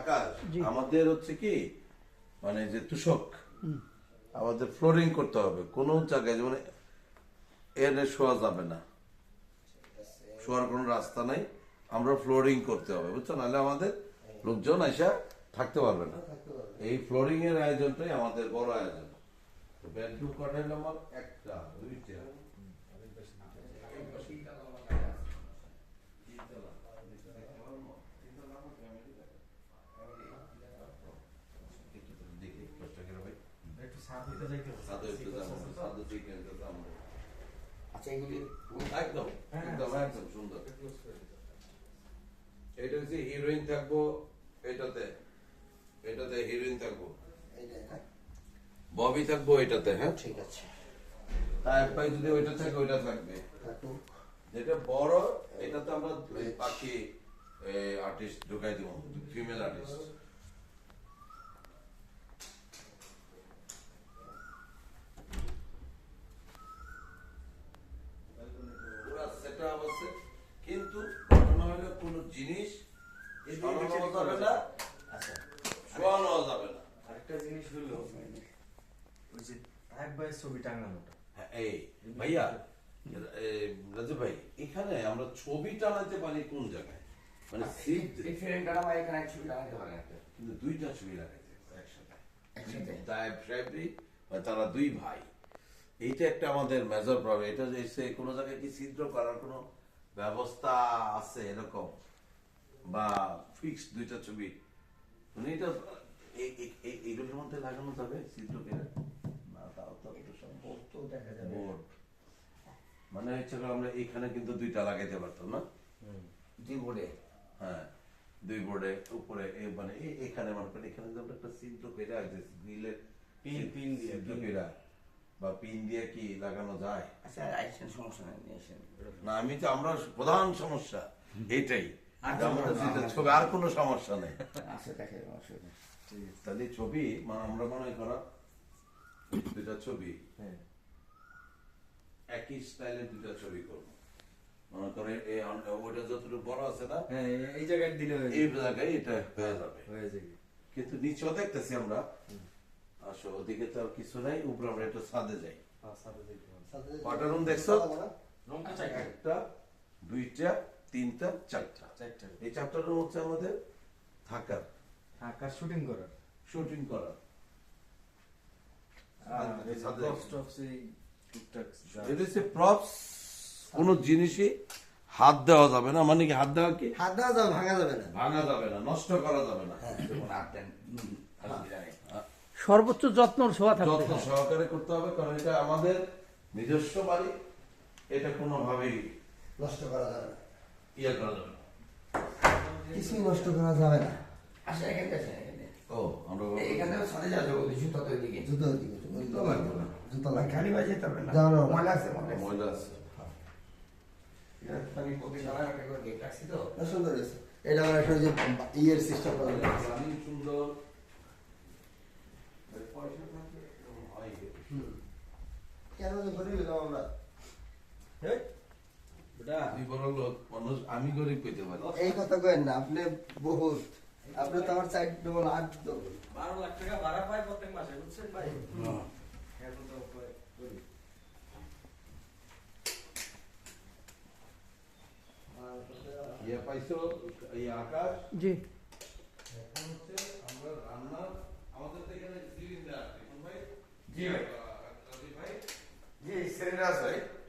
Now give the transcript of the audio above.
আকাশ আমাদের হচ্ছে কি মানে যে তুষক আমাদের ফ্লোরিং করতে হবে। কোন জায়গায় যেমন এনে শোয়া যাবে না। শোয়ার কোনো রাস্তা নাই। আমরা ফ্লোরিং করতে হবে বুঝছ? নাহলে আমাদের লোকজন এসে থাকতে পারবে না। এই ফ্লোরিং এর আয়োজনটাই আমাদের বড় আয়োজন। বেডরুম একটা দুইটা দেখি কষ্ট করে ভাই একটু সাথ দিতে যাইতে হবে। সাদা একটু যাব সাদা দিকে যাব আচ্ছা এগুলি একদম হ্যাঁ, একদম একদম সুন্দর। এটা হচ্ছে হিরোইন থাকব এটাতে এটাতে হিরোইন থাকব। ববি থাকব এটাতে হ্যাঁ? ঠিক আছে। তার পাই যদি ওইটা থাকে ওইটা থাকবে। যেটা বড় এটাতে আমরা পাখি আর্টিস্ট ঢুকাই দিব ফিমেল আর্টিস্ট পুরা সেটআপ আছে কিন্তু ঘটনা হলো কোনো জিনিস সরানো যাবে না। আচ্ছা। যাবে না। আরেকটা জিনিস হলো ওই যে এক ভাইয়ের ছবি টাঙানোটা। হ্যাঁ, এই ভাইয়া রাজু ভাই এখানে আমরা ছবি টানাতে পারি কোন জায়গায়? মানে সিট এই ফ্রেমটা আমার এখানে ছবি একটা। কিন্তু দুইটা ছবি লাগাইতে একসাথে। একসাথে? দায়েব সাহেবরি তারা দুই ভাই। এইটা একটা আমাদের মেজর প্রবলেম এটা কোনো জায়গায় কি ছিদ্র করার কোনো ব্যবস্থা আছে এরকম বা ফিক্স দুইটা ছবি। মানে এটা এ- এ- এ- এগুলোর মধ্যে লাগানো যাবে বোর্ড মানে হচ্ছে আমরা এখানে কিন্তু দুইটা লাগাইতে পারতাম না? দুই বোর্ডে? হ্যাঁ দুই বোর্ডে উপরে এ মানে এ- এখানে মনে করেন এখানে যদি আমরা একটা ছিদ্র করে রাখছি গ্রিলের পিন- পিন দিয়ে, বা পিন দিয়ে কি লাগানো যায়? আচ্ছা আইসেন সমস্যা নেই না আমি তো আমরা প্রধান সমস্যা ছবি আর কোনো সমস্যা নেই। আচ্ছা দেখে তাহলে ছবি মানে আমরা মনে করা দুটা ছবি। হ্যাঁ। একই স্টাইলের দুটা ছবি করব। মনে করে ওইটা যতটুকু বড় আছে না হ্যাঁ এই জায়গায় দিলে এই জায়গায় এটা হয়ে যাবে। হয়ে যাবে। কিন্তু নিচেও দেখতেছি আমরা। আসো ওদিকে তো আর কিছু নাই উপরে আমরা একটু ছাদে যাই। হ্যাঁ। কটা রুম দেখছ একটা দুইটা তিনটা চারটা। চারটা এই চারটা রুম হচ্ছে আমাদের থাকার আকার শুটিং করার শুটিং করার কোন জিনিসই হাত দেওয়া যাবে না। মানে কি হাত দেওয়া কি? হাত দেওয়া যাবে ভাঙা যাবে না। ভাঙা যাবে না নষ্ট করা যাবে না। সর্বোচ্চ যত্ন ছোঁয়া থাকবে যত্ন সহকারে করতে হবে কারণ এটা আমাদের নিজস্ব বাড়ি এটা কোনোভাবেই নষ্ট করা যাবে না। ইয়ে করা যাবে কিছুই নষ্ট করা যাবে না। আচ্ছা এখানে আছেন এখানে ও আমরা এখানে সাথে যাওয়া যাবে জুতো তো ওইদিকে জুতো দিকে জুতো লাগবে না জুতো না লাগবে খালি বাজে যেতে হবে না। না। ময়লা আছে ময়লা আছে। আমি প্রতি সবাই একটা করে গেট রাখছি তো। সুন্দর এটা আমার একটা যে ইয়ের সিস্টেম করা সুন্দর পয়সা থাকলে এরকম হয়। কেন যে গরিব হলাম আমরা? বেটা বড় লোক মানুষ আমি গরিব কইতে পারি। এই কথা কেন না আপনি বহুত। আপনি তো আমার চার ডবল আট বারো লাখ টাকা ভাড়া পায় প্রত্যেক মাসে বুঝছেন ভাই? এখন তো কয় করি। ইয়ে পাইছো? এই আকাশ? জি। এখন হচ্ছে আমরা রান্নার আমাদের তো এখানে সিলিন্ডার ভাই জি। ভাই। রাজীব ভাই জি সিলিন্ডার আছে